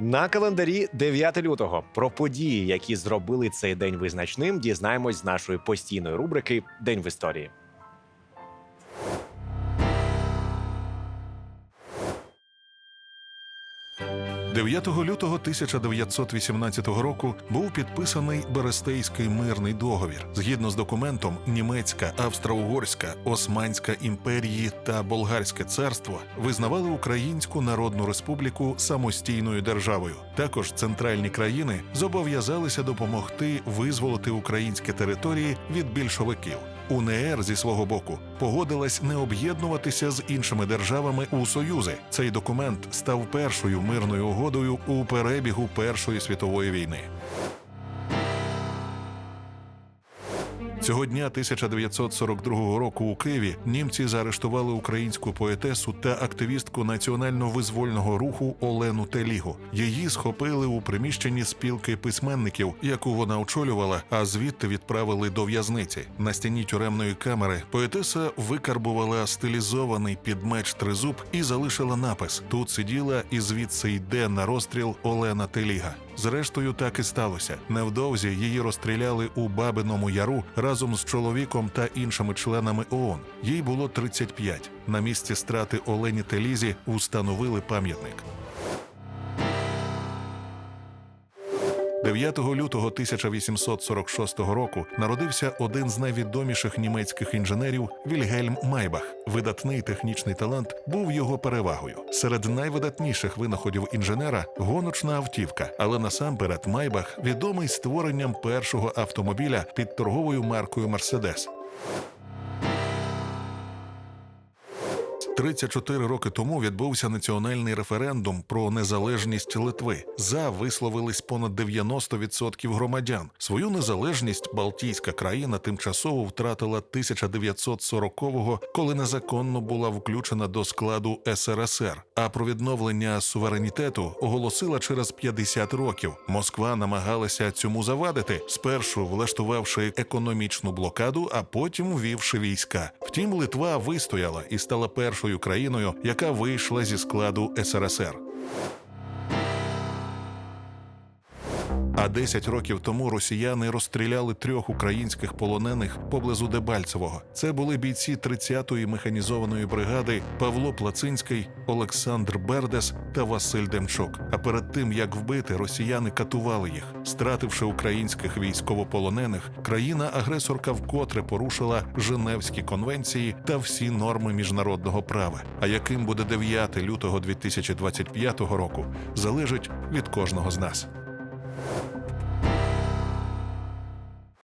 На календарі 9 лютого про події, які зробили цей день визначним, дізнаємось з нашої постійної рубрики День в історії. – 9 лютого 1918 року був підписаний Берестейський мирний договір. Згідно з документом, німецька, австро-угорська, Османська імперії та Болгарське царство визнавали Українську Народну Республіку самостійною державою. Також центральні країни зобов'язалися допомогти визволити українські території від більшовиків. УНР зі свого боку погодилась не об'єднуватися з іншими державами у союзи. Цей документ став першою мирною угодою у перебігу Першої світової війни. Цього дня 1942 року у Києві німці заарештували українську поетесу та активістку національно-визвольного руху Олену Телігу. Її схопили у приміщенні спілки письменників, яку вона очолювала, а звідти відправили до в'язниці. На стіні тюремної камери поетеса викарбувала стилізований під меч тризуб і залишила напис: тут сиділа і звідси йде на розстріл Олена Теліга. Зрештою, так і сталося. Невдовзі її розстріляли у Бабиному Яру разом з чоловіком та іншими членами ООН. Їй було 35. На місці страти Олені Телізі установили пам'ятник. 9 лютого 1846 року народився один з найвідоміших німецьких інженерів Вільгельм Майбах. Видатний технічний талант був його перевагою. Серед найвидатніших винаходів інженера гоночна автівка, але насамперед Майбах відомий створенням першого автомобіля під торговою маркою Мерседес. 34 роки тому відбувся національний референдум про незалежність Литви. За висловились понад 90% громадян. Свою незалежність Балтійська країна тимчасово втратила 1940-го, коли незаконно була включена до складу СРСР. А про відновлення суверенітету оголосила через 50 років. Москва намагалася цьому завадити, спершу влаштувавши економічну блокаду, а потім ввівши війська. Втім, Литва вистояла і стала першою країною, яка вийшла зі складу СРСР. А 10 років тому росіяни розстріляли трьох українських полонених поблизу Дебальцевого. Це були бійці 30-ї механізованої бригади Павло Плацинський, Олександр Бердес та Василь Демчук. А перед тим як вбити, росіяни катували їх, стративши українських військовополонених, країна-агресорка вкотре порушила Женевські конвенції та всі норми міжнародного права. А яким буде 9 лютого 2025 року, залежить від кожного з нас.